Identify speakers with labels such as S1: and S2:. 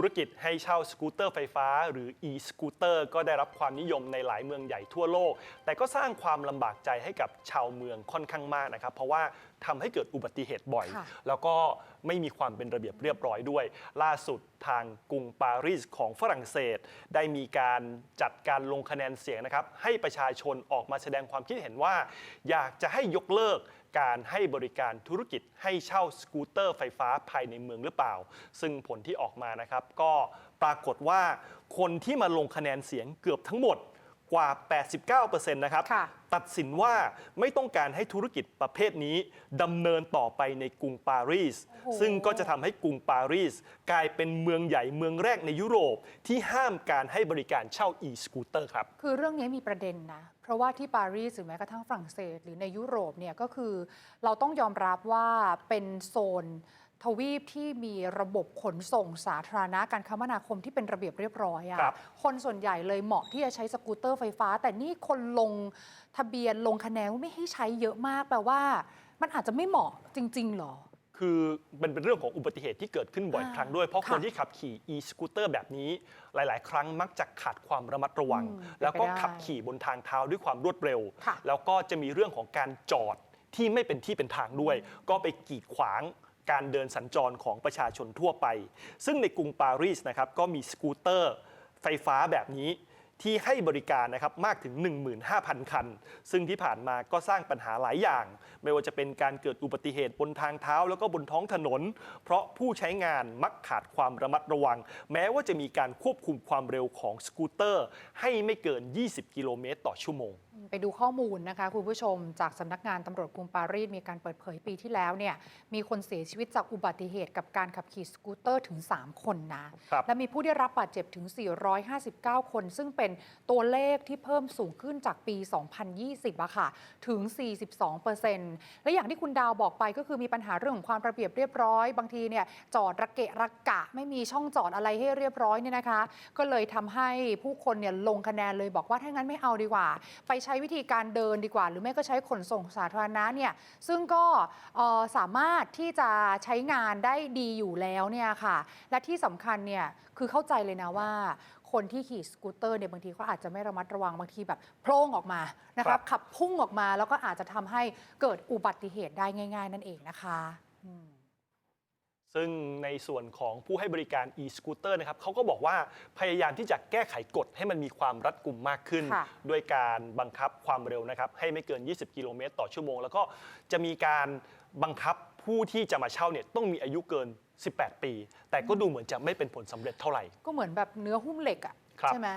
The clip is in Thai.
S1: ธุรกิจให้เช่าสกูตเตอร์ไฟฟ้า หรือ e-scooter ก็ได้รับความนิยมในหลายเมืองใหญ่ทั่วโลก แต่ก็สร้างความลำบากใจให้กับชาวเมืองค่อนข้างมากนะครับ เพราะว่าทำให้เกิดอุบัติเหตุบ่อย
S2: ค่ะ
S1: แล้วก็ไม่มีความเป็นระเบียบเรียบร้อยด้วย ล่าสุดทางกรุงปารีสของฝรั่งเศส ได้มีการจัดการลงคะแนนเสียงนะครับ ให้ประชาชนออกมาแสดงความคิดเห็นว่า อยากจะให้ยกเลิกการให้บริการธุรกิจให้เช่าสกูตเตอร์ไฟฟ้าภายในเมืองหรือเปล่า ซึ่งผลที่ออกมานะครับ ก็ปรากฏว่าคนที่มาลงคะแนนเสียงเกือบทั้งหมด กว่า 89%นะครับ
S2: ค่ะ
S1: ตัดสินว่าไม่ต้องการให้ธุรกิจประเภทนี้ดำเนินต่อไปในกรุงปารีส
S2: โอ้โห
S1: ซึ่งก็จะทำให้กรุงปารีส กลายเป็นเมืองใหญ่เมืองแรกในยุโรป ที่ห้ามการให้บริการเช่า e-scooter ครับ
S2: คือเรื่องนี้มีประเด็นนะ เพราะว่าที่ปารีสหรือแม้กระทั่งฝรั่งเศส หรือในยุโรปเนี่ยก็คือเราต้องยอมรับว่าเป็นโซน ทวีปที่มีระบบขนส่งสาธารณะการคมนาคมที่เป็นระเบียบเรียบร้อยอะ
S1: ครับ
S2: คนส่วนใหญ่เลยเหมาะที่จะใช้สกูตเตอร์ไฟฟ้า แต่นี่คนลงทะเบียนลงคะแนนว่าไม่ให้ใช้เยอะมากแปลว่า มันอาจจะไม่เหมาะจริง ๆ หรอ
S1: คือมันเป็นเรื่องของอุบัติเหตุที่เกิดขึ้นบ่อย
S2: อ่า
S1: ครั้งด้วย เพราะ
S2: ค่ะ
S1: คนที่ขับขี่ e-scooter แบบนี้ หลาย ๆ ครั้งมักจะขาดความระมัดระวัง
S2: อืม
S1: แล้วก็
S2: เป็นไปได้
S1: ขับขี่บนทางเท้าด้วยความรวดเร็ว
S2: ค่ะ
S1: แล้วก็จะมีเรื่องของการจอดที่ไม่เป็นที่เป็นทางด้วย ก็ไปกีดขวาง การเดินสัญจรของประชาชนทั่วไป ซึ่งในกรุงปารีสนะครับก็มีสกูตเตอร์ไฟฟ้าแบบนี้ ที่ให้บริการนะครับมากถึง 15,000 คัน ซึ่งที่ผ่านมาก็สร้างปัญหาหลายอย่าง ไม่ว่าจะเป็นการเกิดอุบัติเหตุบนทางเท้า แล้วก็บนท้องถนน เพราะผู้ใช้งานมักขาดความระมัดระวัง แม้ว่าจะมีการควบคุมความเร็วของสกูตเตอร์ ให้ไม่เกิน 20 กิโลเมตรต่อชั่วโมง
S2: ไปดูข้อมูลนะคะคุณผู้ชม จากสำนักงานตำรวจกรุงปารีสมีการเปิดเผยปีที่แล้วเนี่ยมีคนเสียชีวิตจากอุบัติเหตุกับการขับขี่สกูตเตอร์ถึง 3 คนนะ
S1: ครับ
S2: และมีผู้ได้รับบาดเจ็บถึง 459 คน ซึ่งเป็นตัวเลขที่เพิ่มสูงขึ้นจากปี 2020อะค่ะ ถึง 42%และอย่างที่คุณดาวบอกไปก็คือมีปัญหาเรื่องของความระเบียบเรียบร้อย บางทีเนี่ยจอดระเกะระกะ ไม่มีช่องจอดอะไรให้เรียบร้อยเนี่ยนะคะ ก็เลยทำให้ผู้คนเนี่ยลงคะแนนเลยบอกว่าถ้างั้นไม่เอาดีกว่า ไปใช้วิธีการเดินดีกว่า หรือไม่ก็ใช้ขนส่งสาธารณะเนี่ยซึ่งก็สามารถที่จะใช้งานได้ดีอยู่แล้วเนี่ยค่ะ และที่สำคัญเนี่ยคือเข้าใจเลยนะว่า คนที่ขี่สกูตเตอร์เนี่ยบางทีเขาอาจจะไม่ระมัดระวังบางทีแบบโพร่งออกมานะ
S1: ครั
S2: คะ
S1: บ
S2: ขับพุ่งออกมาแล้วก็อาจจะทำให้เกิดอุบัติเหตุได้ง่าย ๆ นั่นเองนะคะอืม
S1: ซึ่งในส่วนของผู้ให้บริการ e-scooter นะครับเขาก็บอกว่าพยายามที่จะแก้ไขกฎให้มันมีความรัดกุมมากขึ้น
S2: ค่ะ
S1: ด้วยการบังคับความเร็วนะครับให้ไม่เกิน 20 กิโลเมตรต่อชั่วโมง แล้วก็จะมีการบังคับผู้ที่จะมาเช่าเนี่ยต้องมีอายุเกิน 18 ปี แต่ก็ดูเหมือนจะไม่เป็นผลสำเร็จเท่าไหร่
S2: ก็เหมือนแบบเนื้อหุ้มเหล็กอะ
S1: ครับ
S2: ใช่ไหม